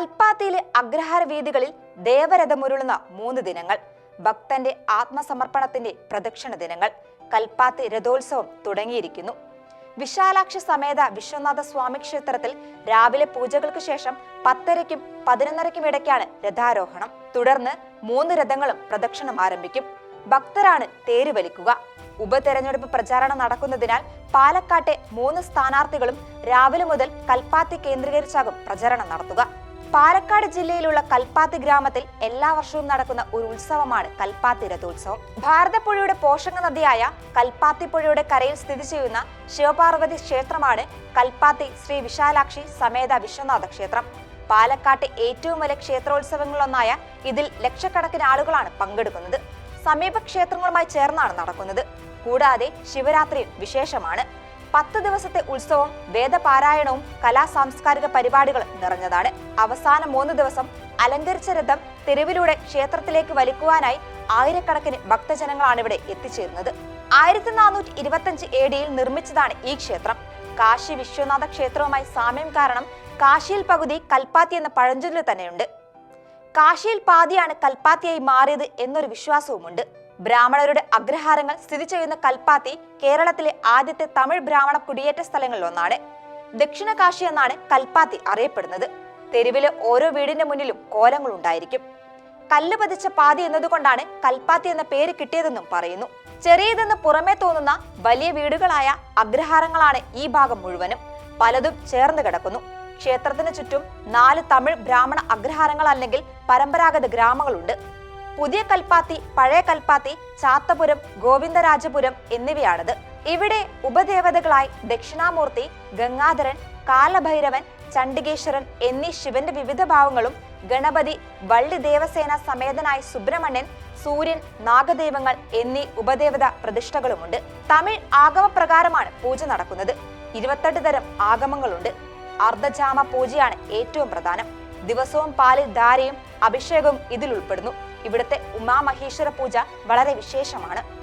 കൽപ്പാത്തിയിലെ അഗ്രഹാര വീതികളിൽ ദേവരഥമുരുളുന്ന മൂന്ന് ദിനങ്ങൾ ഭക്തന്റെ ആത്മസമർപ്പണത്തിന്റെ പ്രദക്ഷിണ ദിനങ്ങൾ കൽപ്പാത്തി രഥോത്സവം തുടങ്ങിയിരിക്കുന്നു. വിശാലാക്ഷ സമേത വിശ്വനാഥ സ്വാമി ക്ഷേത്രത്തിൽ രാവിലെ പൂജകൾക്ക് ശേഷം പത്തരയ്ക്കും പതിനൊന്നരയ്ക്കും ഇടയ്ക്കാണ് രഥാരോഹണം. തുടർന്ന് മൂന്ന് രഥങ്ങളും പ്രദക്ഷിണം ആരംഭിക്കും. ഭക്തരാണ് തേര് വലിക്കുക. ഉപതെരഞ്ഞെടുപ്പ് പ്രചാരണം നടക്കുന്നതിനാൽ പാലക്കാട്ടെ മൂന്ന് സ്ഥാനാർത്ഥികളും രാവിലെ മുതൽ കൽപ്പാത്തി കേന്ദ്രീകരിച്ചാകും പ്രചരണം നടത്തുക. പാലക്കാട് ജില്ലയിലുള്ള കൽപ്പാത്തി ഗ്രാമത്തിൽ എല്ലാ വർഷവും നടക്കുന്ന ഒരു ഉത്സവമാണ് കൽപ്പാത്തി രഥോത്സവം. ഭാരതപ്പുഴയുടെ പോഷക നദിയായ കൽപ്പാത്തി പുഴയുടെ കരയിൽ സ്ഥിതി ചെയ്യുന്ന ശിവപാർവതി ക്ഷേത്രമാണ് കൽപ്പാത്തി ശ്രീ വിശാലാക്ഷി സമേത വിശ്വനാഥ ക്ഷേത്രം. പാലക്കാട്ടെ ഏറ്റവും വലിയ ക്ഷേത്രോത്സവങ്ങളിലൊന്നായ ഇതിൽ ലക്ഷക്കണക്കിന് ആളുകളാണ് പങ്കെടുക്കുന്നത്. സമീപ ക്ഷേത്രങ്ങളുമായി ചേർന്നാണ് നടക്കുന്നത്. കൂടാതെ ശിവരാത്രിയും വിശേഷമാണ്. പത്ത് ദിവസത്തെ ഉത്സവം വേദപാരായണവും കലാ സാംസ്കാരിക പരിപാടികളും നിറഞ്ഞതാണ്. അവസാന മൂന്ന് ദിവസം അലങ്കരിച്ച രഥം തെരുവിലൂടെ ക്ഷേത്രത്തിലേക്ക് വലിക്കുവാനായി ആയിരക്കണക്കിന് ഭക്തജനങ്ങളാണ് ഇവിടെ എത്തിച്ചേരുന്നത്. ആയിരത്തി നാനൂറ്റി ഇരുപത്തഞ്ച് എ ഡിയിൽ നിർമ്മിച്ചതാണ് ഈ ക്ഷേത്രം. കാശി വിശ്വനാഥ ക്ഷേത്രവുമായി സാമ്യം കാരണം കാശിയിൽ പകുതി കൽപ്പാത്തി എന്ന പഴഞ്ചൊല്ല് തന്നെയുണ്ട്. കാശിയിൽ പാതിയാണ് കൽപ്പാത്തിയായി മാറിയത് എന്നൊരു വിശ്വാസവുമുണ്ട്. ബ്രാഹ്മണരുടെ അഗ്രഹാരങ്ങൾ സ്ഥിതി ചെയ്യുന്ന കൽപ്പാത്തി കേരളത്തിലെ ആദ്യത്തെ തമിഴ് ബ്രാഹ്മണ കുടിയേറ്റ സ്ഥലങ്ങളിൽ ഒന്നാണ് ദക്ഷിണ കാശി എന്നാണ് കൽപ്പാത്തി അറിയപ്പെടുന്നത്. തെരുവിലെ ഓരോ വീടിന്റെ മുന്നിലും കോലങ്ങൾ ഉണ്ടായിരിക്കും. കല്ല് പതിച്ച പാതി എന്നതുകൊണ്ടാണ് കൽപ്പാത്തി എന്ന പേര് കിട്ടിയതെന്നും പറയുന്നു. ചെറിയതെന്ന് പുറമേ തോന്നുന്ന വലിയ വീടുകളായ അഗ്രഹാരങ്ങളാണ് ഈ ഭാഗം മുഴുവനും. പലതും ചേർന്ന് കിടക്കുന്നു. ക്ഷേത്രത്തിന് ചുറ്റും നാല് തമിഴ് ബ്രാഹ്മണ അഗ്രഹാരങ്ങൾ അല്ലെങ്കിൽ പരമ്പരാഗത ഗ്രാമങ്ങളുണ്ട്. പുതിയ കൽപ്പാത്തി പഴയ കൽപ്പാത്തി ചാത്തപുരം ഗോവിന്ദരാജപുരം എന്നിവയാണത്. ഇവിടെ ഉപദേവതകളായി ദക്ഷിണാമൂർത്തി ഗംഗാധരൻ കാലഭൈരവൻ ചണ്ഡികേശ്വരൻ എന്നീ ശിവന്റെ വിവിധ ഭാവങ്ങളും ഗണപതി വള്ളി ദേവസേന സമേതനായി സുബ്രഹ്മണ്യൻ സൂര്യൻ നാഗദേവങ്ങൾ എന്നീ ഉപദേവത പ്രതിഷ്ഠകളുമുണ്ട്. തമിഴ് ആഗമപ്രകാരമാണ് പൂജ നടക്കുന്നത്. ഇരുപത്തെട്ട് തരം ആഗമങ്ങളുണ്ട്. അർദ്ധജാമ പൂജയാണ് ഏറ്റവും പ്രധാനം. ദിവസവും പാലിൽ ധാരയും അഭിഷേകവും ഇതിൽ ഉൾപ്പെടുന്നു ഇവിടുത്തെ ഉമാമഹേശ്വര പൂജ വളരെ വിശേഷമാണ്.